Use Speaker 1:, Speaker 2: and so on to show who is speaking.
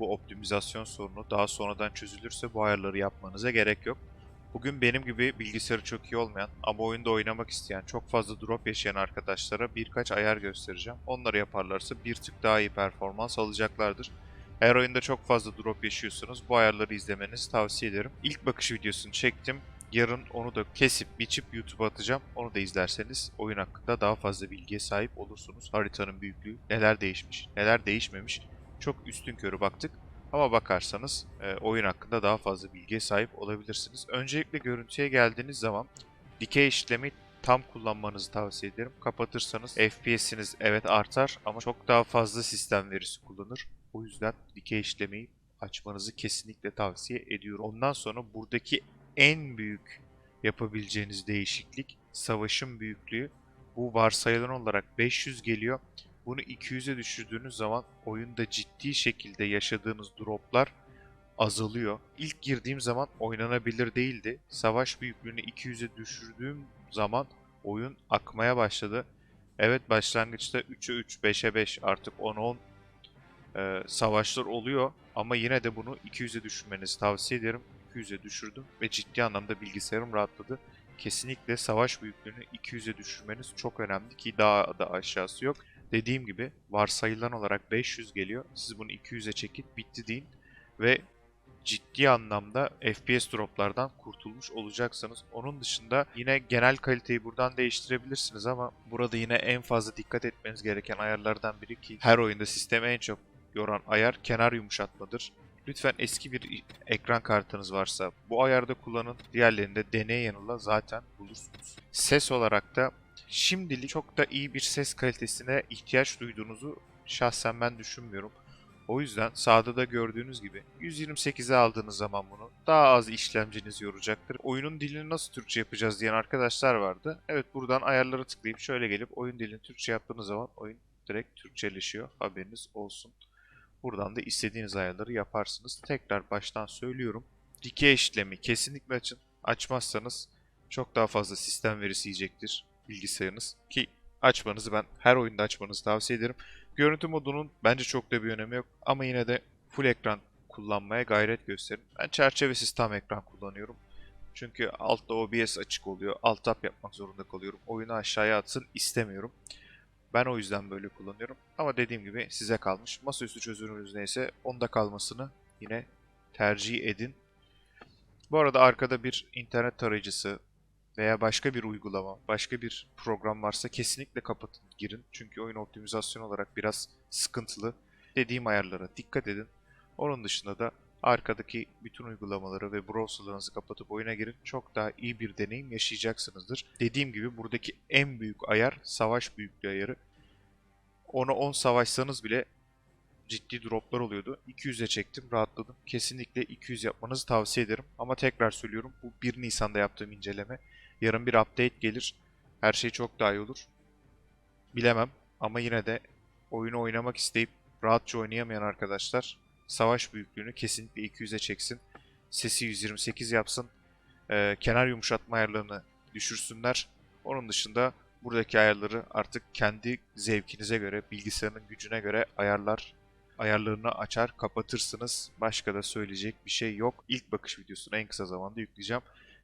Speaker 1: bu optimizasyon sorunu daha sonradan çözülürse bu ayarları yapmanıza gerek yok. Bugün benim gibi bilgisayarı çok iyi olmayan ama oyunda oynamak isteyen, çok fazla drop yaşayan arkadaşlara birkaç ayar göstereceğim. Onları yaparlarsa bir tık daha iyi performans alacaklardır. Eğer oyunda çok fazla drop yaşıyorsanız bu ayarları izlemenizi tavsiye ederim. İlk bakış videosunu çektim. Yarın onu da kesip biçip YouTube'a atacağım. Onu da izlerseniz oyun hakkında daha fazla bilgiye sahip olursunuz. Haritanın büyüklüğü, neler değişmiş, neler değişmemiş. Çok üstün körü baktık. Ama bakarsanız e, oyun hakkında daha fazla bilgiye sahip olabilirsiniz. Öncelikle görüntüye geldiğiniz zaman dikey işlemi tam kullanmanızı tavsiye ederim. Kapatırsanız FPS'iniz evet artar ama çok daha fazla sistem verisi kullanır. O yüzden dikey işlemeyi açmanızı kesinlikle tavsiye ediyorum. Ondan sonra buradaki en büyük yapabileceğiniz değişiklik savaşın büyüklüğü. Bu varsayılan olarak 500 geliyor. Bunu 200'e düşürdüğünüz zaman oyunda ciddi şekilde yaşadığınız droplar azalıyor. İlk girdiğim zaman oynanabilir değildi. Savaş büyüklüğünü 200'e düşürdüğüm zaman oyun akmaya başladı. Evet başlangıçta 3'e 3, 5'e 5 artık 10'a 10 e, savaşlar oluyor. Ama yine de bunu 200'e düşürmenizi tavsiye ederim. 200'e düşürdüm ve ciddi anlamda bilgisayarım rahatladı. Kesinlikle savaş büyüklüğünü 200'e düşürmeniz çok önemli ki daha da aşağısı yok. Dediğim gibi varsayılan olarak 500 geliyor. Siz bunu 200'e çekip bitti deyin ve ciddi anlamda FPS droplardan kurtulmuş olacaksınız. Onun dışında yine genel kaliteyi buradan değiştirebilirsiniz ama burada yine en fazla dikkat etmeniz gereken ayarlardan biri ki her oyunda sistemi en çok yoran ayar kenar yumuşatmadır. Lütfen eski bir ekran kartınız varsa bu ayarda kullanın. Diğerlerinde deney yanıla zaten bulursunuz. Ses olarak da şimdilik çok da iyi bir ses kalitesine ihtiyaç duyduğunuzu şahsen ben düşünmüyorum. O yüzden sağda da gördüğünüz gibi 128'e aldığınız zaman bunu daha az işlemciniz yoracaktır. Oyunun dilini nasıl Türkçe yapacağız diyen arkadaşlar vardı. Evet buradan ayarlara tıklayıp şöyle gelip oyun dilini Türkçe yaptığınız zaman oyun direkt Türkçeleşiyor. Haberiniz olsun. Buradan da istediğiniz ayarları yaparsınız. Tekrar baştan söylüyorum. Dikey işlemi kesinlikle açın. Açmazsanız çok daha fazla sistem verisi yiyecektir bilgisayarınız. Ki açmanızı ben her oyunda açmanızı tavsiye ederim. Görüntü modunun bence çok da bir önemi yok. Ama yine de full ekran kullanmaya gayret gösterin. Ben çerçevesiz tam ekran kullanıyorum. Çünkü altta OBS açık oluyor. Alt tab yapmak zorunda kalıyorum. Oyunu aşağıya atsın istemiyorum. Ben o yüzden böyle kullanıyorum. Ama dediğim gibi size kalmış. Masaüstü çözünürlüğünüz neyse onda kalmasını yine tercih edin. Bu arada arkada bir internet tarayıcısı veya başka bir uygulama, başka bir program varsa kesinlikle kapatın, girin. Çünkü oyun optimizasyon olarak biraz sıkıntılı. Dediğim ayarlara dikkat edin. Onun dışında da arkadaki bütün uygulamaları ve browserlarınızı kapatıp oyuna girin. Çok daha iyi bir deneyim yaşayacaksınızdır. Dediğim gibi buradaki en büyük ayar savaş büyüklüğü ayarı. Ona 10 savaşsanız bile ciddi droplar oluyordu. 200'e çektim, rahatladım. Kesinlikle 200 yapmanızı tavsiye ederim. Ama tekrar söylüyorum bu 1 Nisan'da yaptığım inceleme. Yarın bir update gelir. Her şey çok daha iyi olur. Bilemem ama yine de oyunu oynamak isteyip rahatça oynayamayan arkadaşlar savaş büyüklüğünü kesinlikle 200'e çeksin. Sesi 128 yapsın. Ee, kenar yumuşatma ayarlarını düşürsünler. Onun dışında buradaki ayarları artık kendi zevkinize göre, bilgisayarın gücüne göre ayarlar ayarlarını açar kapatırsınız. Başka da söyleyecek bir şey yok. İlk bakış videosunu en kısa zamanda yükleyeceğim.